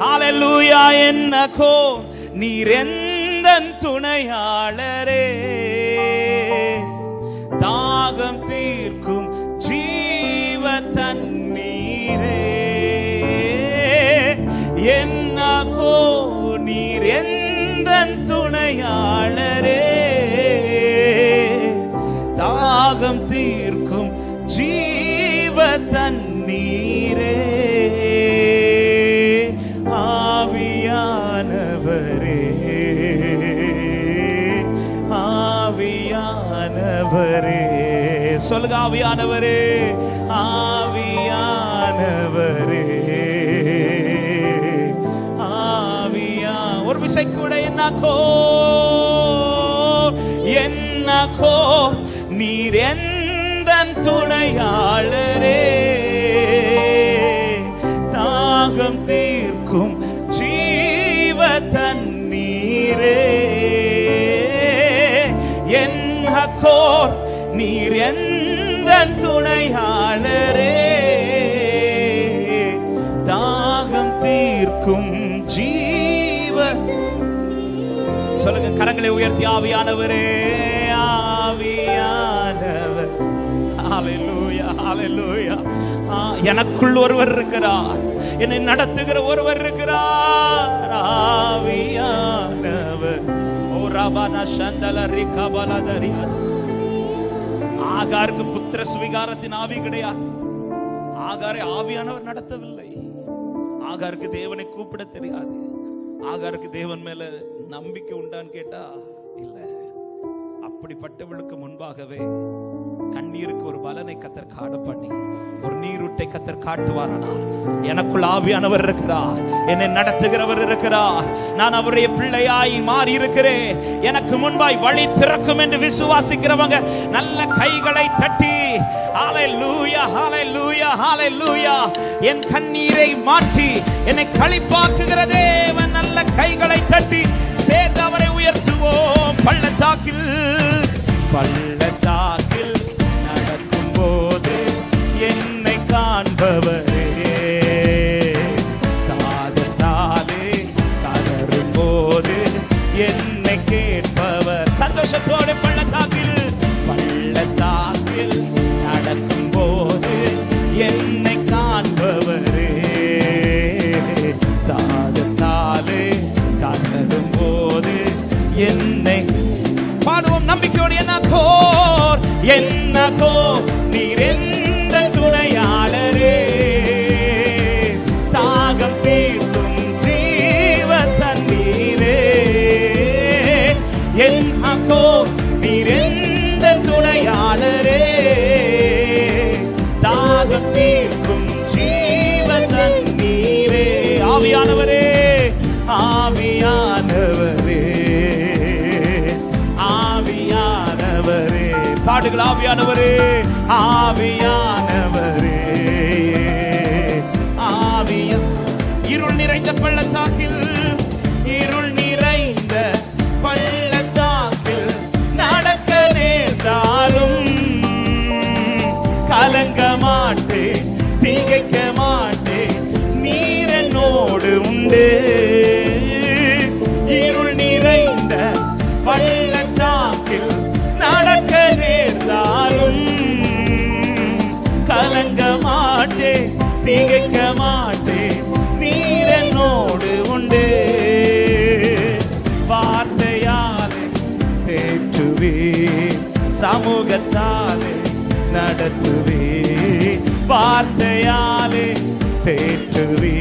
ஹalleluya என்னகோ நீர் எந்த துணையாளரே? ஆவியானவரே. சொல்லுங்க ஆவியானவரே. ஆவியானவரே. ஆவியா ஒரு விசை கூட என்னக்கோ என்னக்கோ நீர் எந்த துணையாளரே? தாகம் தீர்க்கும் என்னக்கோ நீர் எந்த துணையாளரே? தாகம் தீர்க்கும் ஜீவ சொல்லுங்க கரங்களை உயர்த்தி ஆவியானவரே ஆவியானவர். ஹalleluya ஹalleluya. ஆ, எனக்குள் ஒருவர் இருக்கிறார். என்னை நடத்துகிற ஒருவர் இருக்கிறார். ஆவியானவர். ரபன சந்தல ஆகாருக்கு புத்திர சுவிகாரத்தின் ஆவி கிடையாது. ஆகாரை ஆவியானவர் நடத்தவில்லை. ஆகாருக்கு தேவனை கூப்பிட தெரியாது. ஆகாருக்கு தேவன் மேல நம்பிக்கை உண்டான்னு கேட்டா இல்ல. அப்படிப்பட்டவளுக்கு முன்பாகவே கண்ணீருக்கு ஒரு பலனை கத்தர் காடு பண்ணி ஒரு நீருட்டை கத்தர் காட்டுவாரானா? எனக்குள் ஆவியானவர் இருக்கிறார் என்னை நடத்துகிறவர் இருக்கிறார் நான் அவருடைய பிள்ளையாய் மாறி இருக்கிறேன் எனக்கு முன்பாய் வழி திறக்கும் என்று விசுவாசிக்கிறவங்க நல்ல கைகளை தட்டி ஹalleluya ஹalleluya லூயா என் கண்ணீரை மாற்றி என்னை களிப்பாக்குகிற தேவன் நல்ல கைகளை தட்டி சேர்ந்து அவரை உயர்த்துவோம். பள்ளத்தாக்கில் பள்ளத்தாக்கில். காண்பவரே ஆவியானவரே ஆவியானவரே. பாடுகள் ஆவியானவரே. ஆவியான கேட்க மாட்டேன். நீர் என்னோடு உண்டு. வார்த்தையாலே தேற்றுவே சமூகத்தாலே நடத்துவே வார்த்தையாலே தேற்றுவே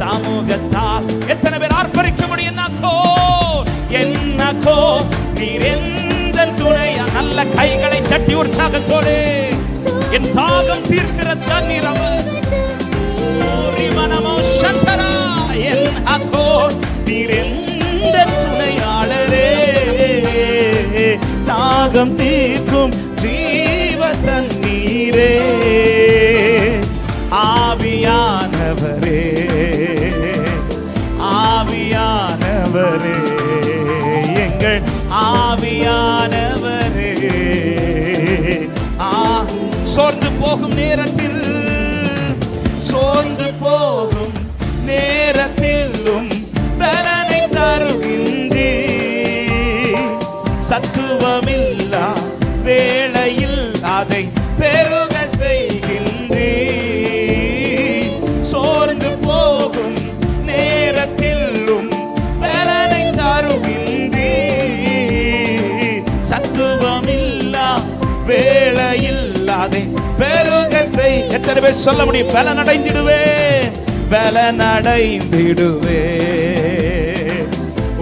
சமூகத்தால் எத்தனை பேர் ஆர்ப்பரிக்க முடியும்? என்னக்கோ என்னக்கோ நீர் எந்த துணையா? நல்ல கைகளை தட்டி உற்சாகத்தோடு. என் தாகம் தீர்க்கிற தண்ணீர் அவர் மனமோ என் அக்கோ நீர் எந்த துணையாளரே. தாகம் தீர்க்கும் ஜீவ தண்ணீரே ஆவியானவரே ஆவியானவரே. எங்கள் ஆவியானவரே. ஆ சோர்ந்து போகும் நேரத்தில் சோர்ந்து போகும் நேரத்திலும் பலனை தருகின்றே. சத்துவமில்லா வேளையில் அதை பெருக செய்கின்றே. சோர்ந்து போகும் நேரத்திலும் பலனை தருகின்றே. சத்துவமில்லா வேளையில் அதை பெருக செய். எத்தனை பேர் சொல்ல முடியும்? பலன் அடைந்திடுவேன் பலன் அடைந்திடுவே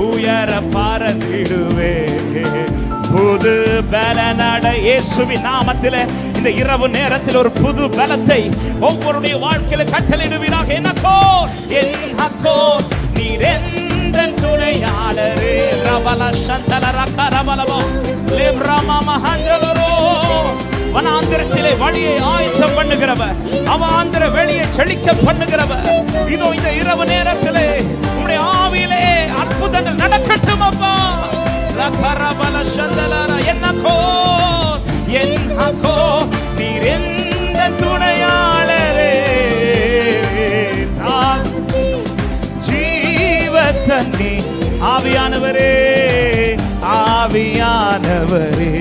உயர பறந்திடுவே புது பலனடை இயேசுவின் நாமத்தில் இந்த இரவு நேரத்தில் ஒரு புது பலத்தை ஒவ்வொருடைய வாழ்க்கையில கட்டளிடுவீராக எனக்கோ என்னக்கோ நீர் எந்த துணையாளரே. ரபல சந்தல ரக்க ரபலவோ லேப்ரம மஹந்தலரோ வனாந்திரத்திலே வழியை ஆயத்தம் பண்ணுகிறவர். அவாந்திர வெளியை செழிக்க பண்ணுகிறவர். இதோ இந்த இரவு நேரத்திலே உம்முடைய ஆவியிலே அற்புதங்கள் நடக்கட்டும் அப்பா. லகரபல சந்தலர என்னக்கோ என்னக்கோ நீர் எந்த துணையாளரே? நான் ஜீவ தண்ணி ஆவியானவரே ஆவியானவரே.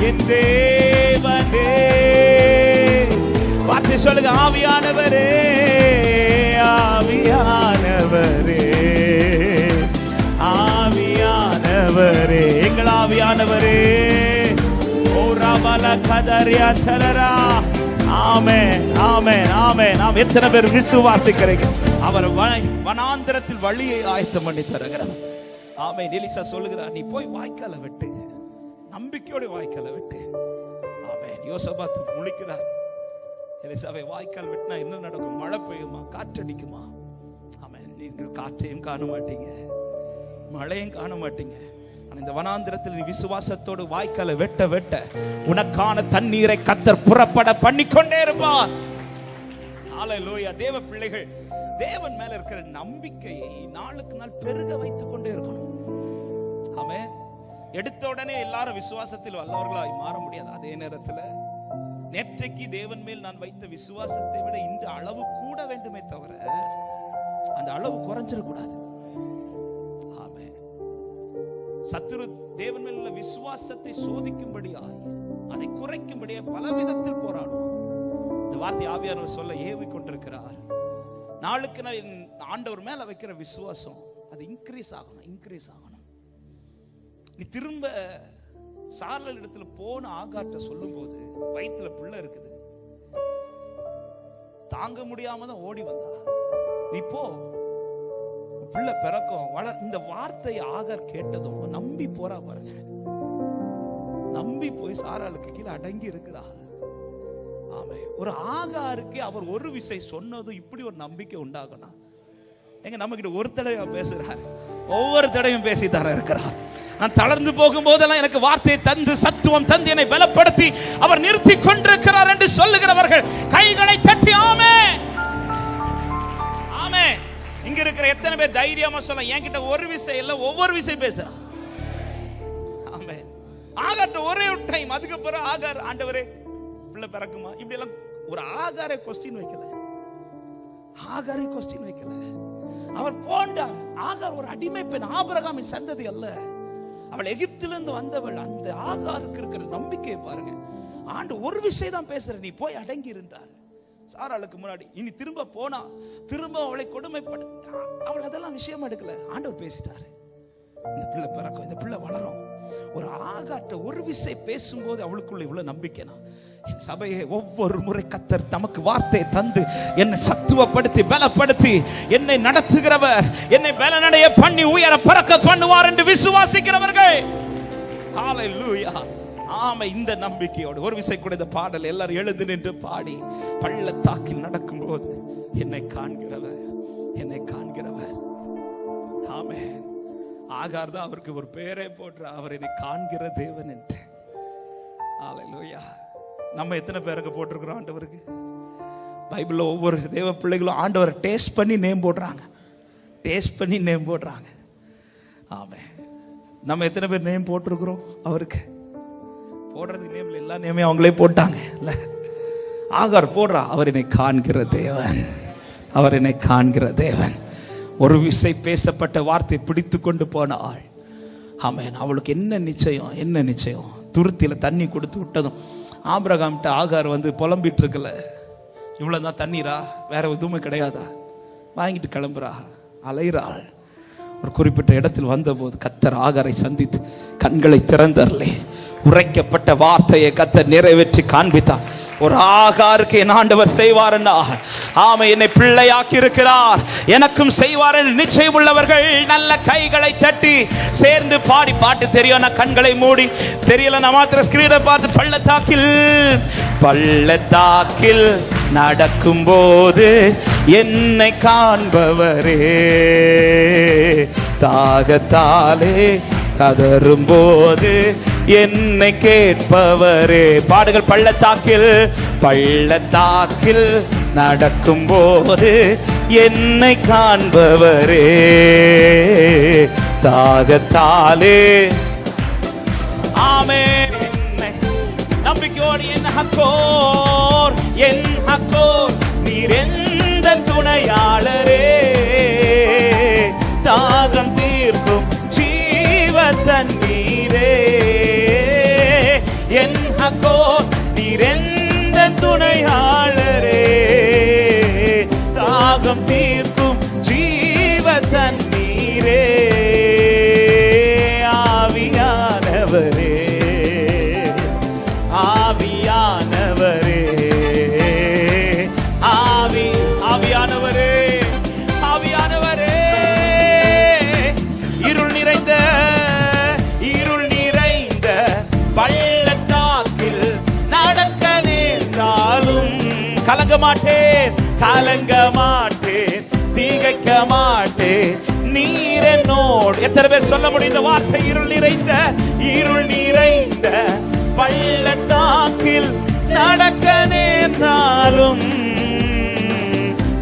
என் தேவனே. சொல்லுங்க ஆவியானவரே ஆவியானவரே. ஆவியானவரே எங்கள் ஆவியானவரே. ஓ ரபல கதரியா தலரா. ஆமென் ஆமென் ஆமென். நாம் எத்தனை பேர் விசுவாசிக்கிறீங்க அவர் வனாந்திரத்தில் வழியை ஆயத்தம் பண்ணி தருகிறார். ஆமை எலிசா சொல்லுகிறார் நீ போய் வாய்க்கால வெட்டு. நம்பிக்கையோட வாய்க்கால வெட்டு. ஆமென். யோசபாத் முழிக்கிறார். எலிசாவை வாய்க்கால் வெட்டினா என்ன நடக்கும்? மழை பெய்யுமா? காற்றடிக்குமா ஆமை நீங்கள் காற்றையும் காண மாட்டீங்க. மழையும் காண மாட்டீங்க. இந்த வனாந்திரத்தில் நீ விசுவாசத்தோடு வாய்க்கால வெட்ட வெட்ட உனக்கான தண்ணீரை கத்தர் புறப்பட பண்ணிக்கொண்டே இருப்பார். லோயா தேவ பிள்ளைகள் தேவன் மேல இருக்கிற நம்பிக்கையை நாளுக்கு நாள் பெருக வைத்துக் கொண்டே இருக்கணும். ஆமே எடுத்த உடனே எல்லாரும் விசுவாசத்தில் வல்லவர்களாய் மாற முடியாது. அதே நேரத்துல நேற்றைக்கு தேவன் மேல் நான் வைத்த விசுவாசத்தை விட இந்த அளவு கூட வேண்டுமே தவிர அந்த அளவு குறைஞ்சிடக்கூடாது. ஆமே சத்துரு தேவன் மேல் உள்ள விசுவாசத்தை சோதிக்கும்படியாய் அதை குறைக்கும்படியே பல விதத்தில் போராடும் இந்த வார்த்தை ஆவியானவர் சொல்ல ஏவி கொண்டிருக்கிறார் நாளுக்கு நாள் ஆண்டவர் மேல வைக்கிற விசுவாசம் அது இன்க்ரீஸ் ஆகணும் இன்க்ரீஸ் ஆகணும். நீ திரும்ப சாரல் இடத்துல போன ஆகாட்ட சொல்லும்போது வயித்துல பிள்ளை இருக்குது. தாங்க முடியாம தான் ஓடி வந்தா. நீ போ. பிள்ளை பிறக்கும். வளர் இந்த வார்த்தை ஆகார் கேட்டதும் நம்பி போறா பாருங்க. நம்பி போய் சாராளுக்கு கீழே அடங்கி இருக்கிறா ஆமே ஒரு ஆகாருக்கு அவர் ஒரு விசை சொன்னதும் இப்படி ஒரு நம்பிக்கை உண்டாகணும் எங்க நம்ம கிட்ட ஒரு தடவை பேசுறாரு. ஒவ்வொரு தடவையும் பேசி தர இருக்கிறார். நான் தளர்ந்து போகும் போதெல்லாம் எனக்கு வார்த்தையை தந்து சத்துவம் தந்து என்னை பலப்படுத்தி அவர் நிறுத்தி கொண்டிருக்கிறார் என்று சொல்லுகிறவர்கள் கைகளை தட்டி ஆமே ஆமே இங்க இருக்கிற எத்தனை பேர் தைரியமா சொல்ல என்கிட்ட ஒரு விஷயம் இல்ல ஒவ்வொரு விஷயம் பேசுறான். ஆமே ஆகட்டும் ஒரே டைம் அதுக்கப்புறம் ஆகார் ஆண்டவரே பிள்ளை பிறக்குமா? இப்படி எல்லாம் ஒரு ஆகார கொஸ்டின் வைக்கல. ஆகார கொஸ்டின் வைக்கல. அவர் போண்டார். ஆகார் ஒரு அடிமை பெண். ஆபரகாமின் சந்ததி அல்ல. அவள் எகிப்திலிருந்து வந்தவள். அந்த ஆகாருக்கு இருக்கிற நம்பிக்கையை பாருங்க. ஆண்டு ஒரு விஷயம் தான் பேசுற. நீ போய் அடங்கி இருந்தார். சாராளுக்கு முன்னாடி. இனி திரும்ப போனா திரும்ப அவளை கொடுமைப்படு அவள் அதெல்லாம் விஷயமா எடுக்கல. ஆண்டவர் பேசிட்டாரு. இந்த பிள்ளை பிறக்கும். இந்த பிள்ளை வளரும். ஒரு ஆகாட்ட ஒரு விசை பேசும்போது அவளுக்குள்ள இவ்வளவு நம்பிக்கைனா சபையை ஒவ்வொரு முறை கத்தர் தமக்கு வார்த்தை தந்து என்னை சத்துவப்படுத்தி பலப்படுத்தி என்னை நடத்துகிறவர் என்னை பலனடைய பண்ணி உயர பறக்க பண்ணுவார் என்று விசுவாசிக்கிறவர்கள். ஆமை இந்த நம்பிக்கையோடு. ஒரு விசை கூட இந்த பாடல் எல்லாரும் எழுந்து நின்று பாடி பள்ளத்தாக்கில் நடக்கும்போது என்னை காண்கிறவர் என்னை காண்கிறவர். ஆமே ஆகார் தான் அவருக்கு ஒரு பேரே போட்டு அவர் என்னை காண்கிற தேவன் என்று. லூயா நம்ம எத்தனை பேருக்கு போட்டிருக்கிறோம் ஆண்டவருக்கு? பைபிளில் ஒவ்வொரு தேவ பிள்ளைகளும் ஆண்டவரை டேஸ்ட் பண்ணி நேம் போடுறாங்க. டேஸ்ட் பண்ணி நேம் போடுறாங்க. ஆமென். நம்ம எத்தனை பேர் நேம் போட்டிருக்கிறோம் அவருக்கு? போடுறதுக்கு நேம்ல எல்லா நேமையும் அவங்களே போட்டாங்க. இல்லை. ஆகார் போடுறா. அவர் என்னை காண்கிற தேவன். அவர் என்னை காண்கிற தேவன். ஒரு விசை பேசப்பட்ட வார்த்தை பிடித்து கொண்டு போன ஆள். ஆமேன். அவளுக்கு என்ன நிச்சயம்? என்ன நிச்சயம்? துருத்தியில் தண்ணி கொடுத்து விட்டதும். ஆபிரகாம்கிட்ட ஆகார் வந்து புலம்பிட்டு இருக்கல இவ்வளவுதான் தண்ணீரா? வேற எதுவுமே கிடையாதா? வாங்கிட்டு கிளம்புறா. அலைகிறாள் ஒரு குறிப்பிட்ட இடத்தில் வந்தபோது கத்தர் ஆகாரை சந்தித்து கண்களை திறந்தரலே உரைக்கப்பட்ட வார்த்தையை கத்தர் நிறைவேற்றி காண்பித்தார். ஒரு ஆகாருக்கு என் ஆண்டவர் செய்வார் ஆமை என்னை பிள்ளையாக்கி இருக்கிறார் எனக்கும் செய்வார் என்று நிச்சயம் உள்ளவர்கள் நல்ல கைகளை தட்டி சேர்ந்து பாடி பாட்டு தெரியும். நான் கண்களை மூடி தெரியல நான் மாத்திர ஸ்கிரீனை பார்த்து பள்ளத்தாக்கில் பள்ளத்தாக்கில் நடக்கும் போது என்னை காண்பவரே. தாகத்தாலே கதறும்போது என்னை கேட்பவரே. பாடுகள் பள்ளத்தாக்கில் பள்ளத்தாக்கில் நடக்கும் போது என்னை காண்பவரே. தாகத்தாலே. ஆமே நம்பிக்கையோடு என் ஹக்கோர் என் ஹக்கோர் நீர் எந்த துணையாளரே. தாகம் எந்த திகைக்க மாட்டேன் நீர் என்னோடு. எத்தனை பேர் சொல்ல முடியும்? இந்த வார்த்தை இருள் நிறைந்த இருள் நிறைந்த பள்ளத்தாக்கில் நடக்க நேர்ந்தாலும்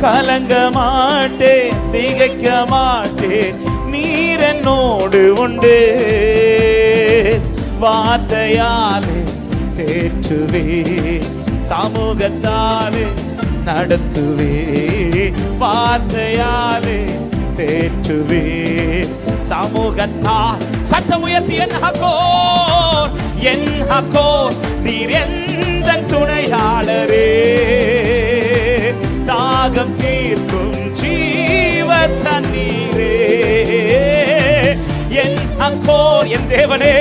கலங்க மாட்டேன் திகைக்க மாட்டேன் நீர் என்னோடு உண்டு. வார்த்தையாலே தேற்றுவே. சமூகத்தாலே நடத்துவே வார்த்தையாலே தேற்றுவே. சமூகத்தால் சத்தம் உயர்த்தி என் ஹக்கோர் என் ஹக்கோர் நீர் எந்த துணையாளரே. தாகம் தீர்க்கும் ஜீவ தண்ணீரே என் அக்கோர் என் தேவனே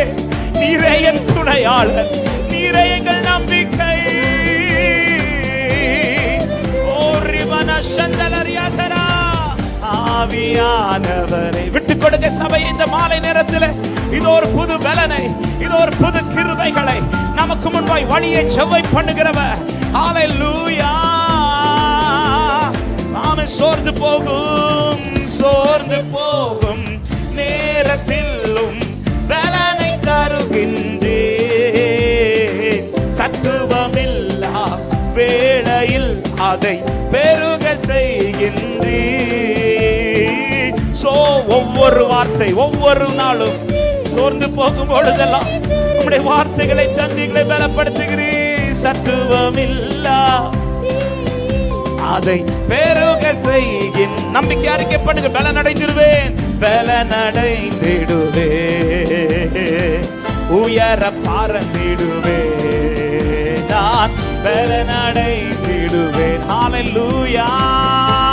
நீரே என் துணையாளர் நீரே எங்கள் ஆவியானவரை. விட்டு கொடுங்க சபை இந்த மாலை நேரத்தில். இது ஒரு புது பலனை இது ஒரு புது கிருபைகளை. நமக்கு முன்பாய் வழியை செவ்வை பண்ணுகிறவர் லூயா ஆமை சோர்ந்து போகும் சோர்ந்து போகும் நேரத்திலும் பலனை தருகின்றே சத்துவமில்லா வேளையில் அதை ஒவ்வொரு வார்த்தை ஒவ்வொரு நாளும் சோர்ந்து போகும் பொழுதெல்லாம் உங்களுடைய வார்த்தைகளை தன்னிகளை பலப்படுத்துகிறீர். சத்துவமில்லா. அதை பெருக செய்கின். நம்பிக்கை அறிக்கைப்படுங்க. பல பலன் பல பலன் உயர பறந்திடுவே நான் பலன் அடைந்திடுவேன். ஹalleluya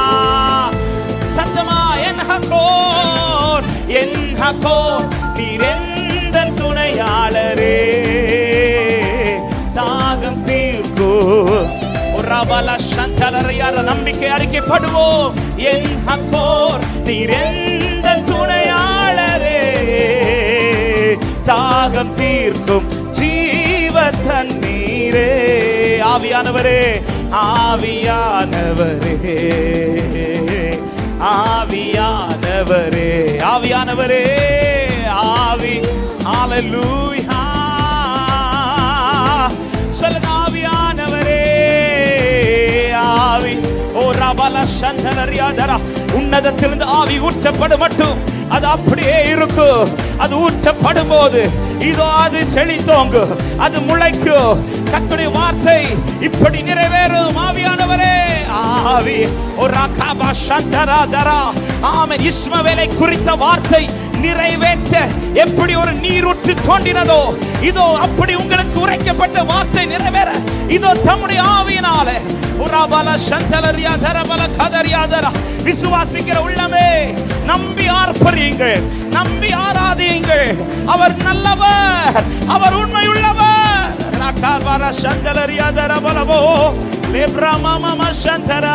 என் நீரெந்த துணையாளரே. தாகம் தீர்க்கோ ரபல சந்தலரையார நம்பிக்கை அறிக்கைப்படுவோம்? என் ஹக்கோர் நீரெந்த துணையாளரே. தாகம் தீர்க்கும் ஜீவ தண்ணீரே ஆவியானவரே ஆவியானவரே. ஆவியானவரே ஆவியானவரே ஆவி. ஹalleluya சொல்லுங்க ஆவியானவரே ஆவி. ஓ ரபல சந்தனரியாதரா உன்னதத்திலிருந்து ஆவி ஊற்றப்படும் மட்டும். அது அப்படியே இருக்கும் அது ஊற்றப்படும் போது இதோ அது செழித்தோங்கு அது முளைக்கும் கத்துடைய வார்த்தை இப்படி நிறைவேறும். ஆவியானவரே. ஆவி. ஒரு ரகாபா ஆமென். இஸ்மவேலை குறித்த வார்த்தை நிறைவேற்ற எப்படி ஒரு நீரூற்று தோண்டினதோ இதோ அப்படி உங்களுக்கு உரைக்கப்பட்ட வார்த்தை நிறைவேற. இதோ தம்முடைய ஆவியினாலே. உராபல சந்தலரியா தரபல கதரியாதரா விசுவாசிக்கிற உள்ளமே நம்பி ஆர்ப்பரியுங்கள் நம்பி ஆராதியுங்கள். அவர் நல்லவர் அவர் உண்மை ராக்கார்வார சந்தலரியாதர பலவோ லேப்ரமமம சந்தரா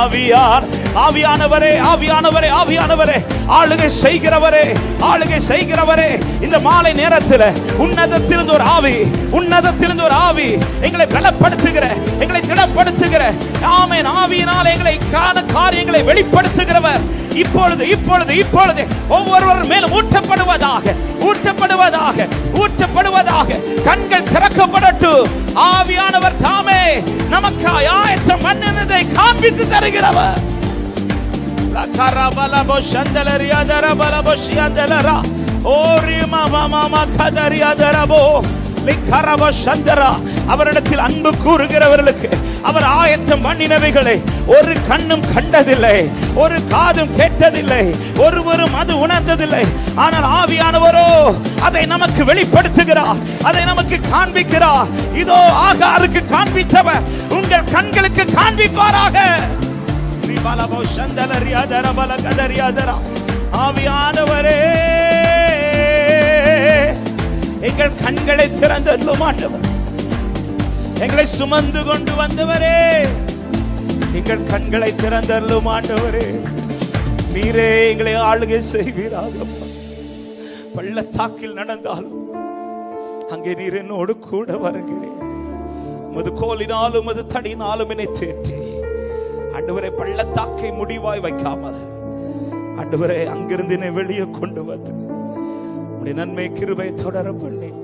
ஆவியார் ஆவியானவரே ஆவியானவரே ஆவியானவரே ஆளுகை செய்கிறவரே ஆளுகை செய்கிறவரே. இந்த மாலை நேரத்தில் உன்னதத்திலிருந்து ஒரு ஆவி உன்னதத்திலிருந்து ஒரு ஆவி எங்களை பலப்படுத்துகிற எங்களை திடப்படுத்துகிற. ஆமேன் ஆவியினால் எங்களை காண காரியங்களை வெளிப்படுத்துகிறவர். இப்பொழுது இப்பொழுது இப்பொழுது ஒவ்வொருவர் மேலும் ஊற்றப்படுவதாக ஊற்றப்படுவதாக ஊற்றப்படுவதாக கண் திறக்கப்படட்டும் ஆவியானவர் தாமே நமக்காய் ஆயத்தம் பண்ணினதை காண்பித்து தருகிறவர். Rakarabala boshandeleria சந்தரா. அவரிடத்தில் அன்பு கூறுகிறவர்களுக்கு அவர் ஆயத்தம் பண்ணினவைகளை ஒரு கண்ணும் கண்டதில்லை ஒரு காதும் கேட்டதில்லை ஒருவரும் அது உணர்ந்ததில்லை. ஆனால் ஆவியானவரோ அதை நமக்கு வெளிப்படுத்துகிறார் அதை நமக்கு காண்பிக்கிறார். இதோ ஆகாருக்கு காண்பித்தவர் உங்கள் கண்களுக்கு காண்பிப்பாராக. பல ஆவியானவரே எங்கள் கண்களை திறந்து மாட்டவர் எங்களை சுமந்து கொண்டு வந்தவரே. எங்கள் கண்களை திறந்தருளும் ஆண்டவரே. நீரே எங்களை ஆளுகை செய்வீராக பள்ளத்தாக்கில் நடந்தாலும் அங்கே நீர் என்னோடு கூட வருகிறேன். உமது கோலினாலும் உமது தடினாலும் என்னை தேற்றி. ஆண்டவரே பள்ளத்தாக்கை முடிவாய் வைக்காமல் ஆண்டவரே அங்கிருந்து என்னை வெளியே கொண்டு வந்து. உடைய நன்மை கிருபை தொடர பண்ணேன்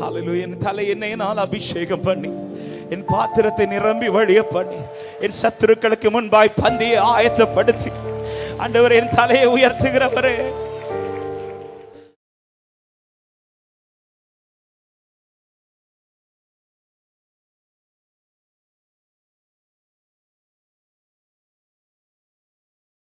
ஹalleluya என் தலை என்னை நான் அபிஷேகம் பண்ணி என் பாத்திரத்தை நிரம்பி வழிய பண்ணி என் சத்துருக்களுக்கு முன்பாய் பந்தியை ஆயத்தப்படுத்தி அண்டவர் என் தலையை உயர்த்துகிறவரே.